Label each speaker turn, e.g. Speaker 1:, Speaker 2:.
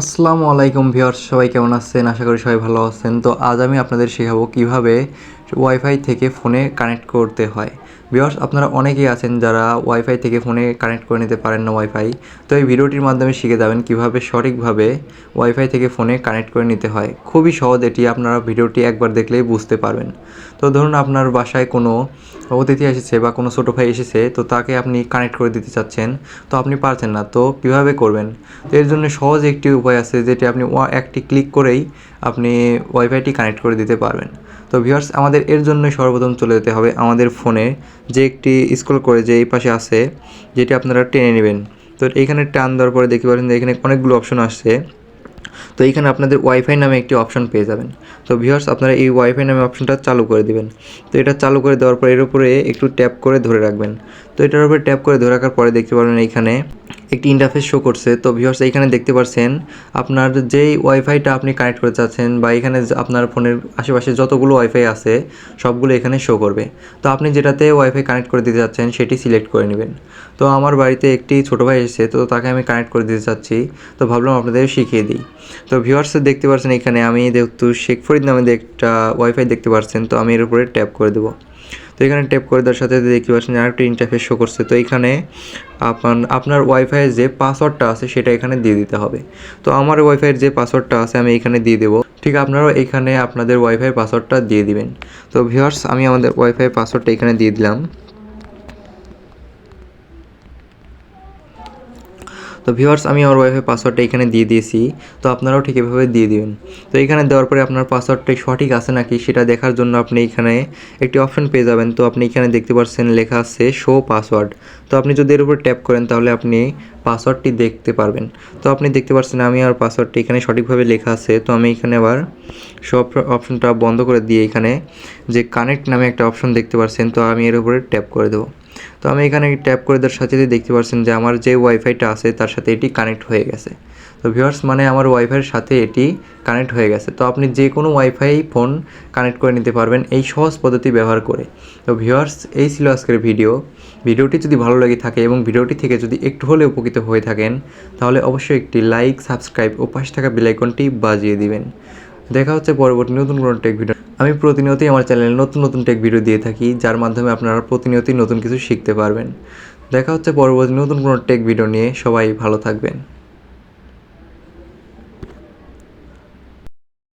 Speaker 1: আসসালামু আলাইকুম ভিউয়ার্স, সবাই কেমন আছেন? আশা করি সবাই ভালো আছেন। তো আজ আমি আপনাদের শেখাবো কীভাবে ওয়াইফাই থেকে ফোনে কানেক্ট করতে হয়। ভিউয়ার্স আপনারা অনেকেই আছেন যারা ওয়াইফাই থেকে ফোনে কানেক্ট করে নিতে পারেন না ওয়াইফাই তো এই ভিডিওটির মাধ্যমে শিখে যাবেন কীভাবে সঠিকভাবে ওয়াইফাই থেকে ফোনে কানেক্ট করে নিতে হয়। খুবই সহজ, এটি আপনারা ভিডিওটি একবার দেখলেই বুঝতে পারবেন। তো ধরুন, আপনার বাসায় কোনো অতিথি এসেছে বা কোনো ছোটো ভাই এসেছে, তো তাকে আপনি কানেক্ট করে দিতে চাচ্ছেন, তো আপনি পারছেন না। তো কীভাবে করবেন? তো এর জন্য সহজ একটি উপায় আছে, যেটি আপনি একটি ক্লিক করেই আপনি ওয়াইফাইটি কানেক্ট করে দিতে পারবেন। তো ভিউয়ার্স আমাদের এর জন্য সর্বপ্রথম চলে যেতে হবে আমাদের ফোনে যে একটি স্ক্রল করে যে এই পাশে আছে, যেটি আপনারা টেনে নেবেন। তো এইখানে টান দেওয়ার পরে দেখতে পারেন যে এখানে অনেকগুলো অপশন আসছে। তো এইখানে আপনাদের ওয়াইফাই নামে একটি অপশন পেয়ে যাবেন। তো ভিউয়ার্স আপনারা এই ওয়াইফাই নামে অপশনটা চালু করে দিবেন। তো এটা চালু করে দেওয়ার পর এর উপরে একটু ট্যাপ করে ধরে রাখবেন। তো এটার উপরে ট্যাপ করে ধরে রাখার পরে দেখতে পারবেন এইখানে একটি ইন্টারফেস শো করছে। তো ভিউয়ার্স এইখানে দেখতে পাচ্ছেন আপনার যেই ওয়াইফাইটা আপনি কানেক্ট করতে চাচ্ছেন বা এখানে আপনার ফোনের আশেপাশে যতগুলো ওয়াইফাই আছে, সবগুলো এখানে শো করবে। তো আপনি যেটাতে ওয়াইফাই কানেক্ট করে দিতে চাচ্ছেন, সেটি সিলেক্ট করে নেবেন। তো আমার বাড়িতে একটি ছোটো ভাই এসেছে, তো তাকে আমি কানেক্ট করে দিতে চাচ্ছি। তো ভাবলাম আপনাদের শিখিয়ে দিই। তো ভিউয়ার্স দেখতে পাচ্ছেন এখানে আমি যেহেতু শেখ ফরিদ নামে একটা ওয়াইফাই দেখতে পাচ্ছেন তো আমি এর উপরে ট্যাপ করে দেবো। তো এখানে ট্যাপ করে দেওয়ার সাথে দেখতে পাচ্ছেন আরেকটা ইন্টারফেস শো করছে। তো এখানে আপন, আপনার ওয়াইফাইয়ের যে পাসওয়ার্ডটা আছে, সেটা এখানে দিয়ে দিতে হবে। তো আমার ওয়াইফাইয়ের যে পাসওয়ার্ডটা আছে, আমি এখানে দিয়ে দেবো। ঠিক আপনারাও এখানে আপনাদের ওয়াইফাই পাসওয়ার্ডটা দিয়ে দিবেন। তো ভিউয়ার্স আমি আমাদের ওয়াইফাই পাসওয়ার্ডটা এখানে দিয়ে দিলাম। তো ভিউয়ার্স আমি আমার ওয়াইফাই পাসওয়ার্ডটা এখানে দিয়ে দিয়েছি। তো আপনারাও ঠিক এভাবে দিয়ে দিবেন। তো এখানে দেওয়ার পরে আপনার পাসওয়ার্ডটা সঠিক আছে নাকি সেটা দেখার জন্য আপনি এখানে একটি অপশন পেয়ে যাবেন। তো আপনি এখানে দেখতে পাচ্ছেন লেখা আছে শো পাসওয়ার্ড তো আপনি যদি এর উপর ট্যাপ করেন তাহলে আপনি পাসওয়ার্ডটি দেখতে পারবেন। তো আপনি দেখতে পাচ্ছেন আমি আর পাসওয়ার্ডটি এখানে সঠিকভাবে লেখা আছে। তো আমি এখানে আবার সব অপশনটা বন্ধ করে দিয়ে এখানে যে কানেক্ট নামে একটা অপশন দেখতে পাচ্ছেন, তো আমি এর উপরে ট্যাপ করে দেবো। তো আমি এখানে ট্যাপ করে দেওয়ার সাথে দেখতে পাচ্ছেন যে আমার যে ওয়াইফাইটা আছে, তার সাথে এটি কানেক্ট হয়ে গেছে। তো ভিউয়ার্স মানে আমার ওয়াইফাইয়ের সাথে এটি কানেক্ট হয়ে গেছে। তো আপনি যে কোনো ওয়াইফাই ফোন কানেক্ট করে নিতে পারবেন এই সহজ পদ্ধতি ব্যবহার করে। তো ভিউয়ার্স এই ছিল আজকের ভিডিও ভিডিওটি যদি ভালো লাগে থাকে এবং ভিডিওটি থেকে যদি একটু হলে উপকৃত হয়ে থাকেন, তাহলে অবশ্যই একটি লাইক সাবস্ক্রাইব ও পাশে থাকা বেলাইকনটি বাজিয়ে দিবেন। দেখা হচ্ছে পরবর্তী নতুন কোনো টেক ভিডিও আমি প্রতিনিয়তই আমার চ্যানেলে নতুন নতুন টেক ভিডিও দিয়ে থাকি, যার মাধ্যমে আপনারা প্রতিনিয়তই নতুন কিছু শিখতে পারবেন। দেখা হচ্ছে পরবর্তী নতুন কোনো টেক ভিডিও নিয়ে। সবাই ভালো থাকবেন।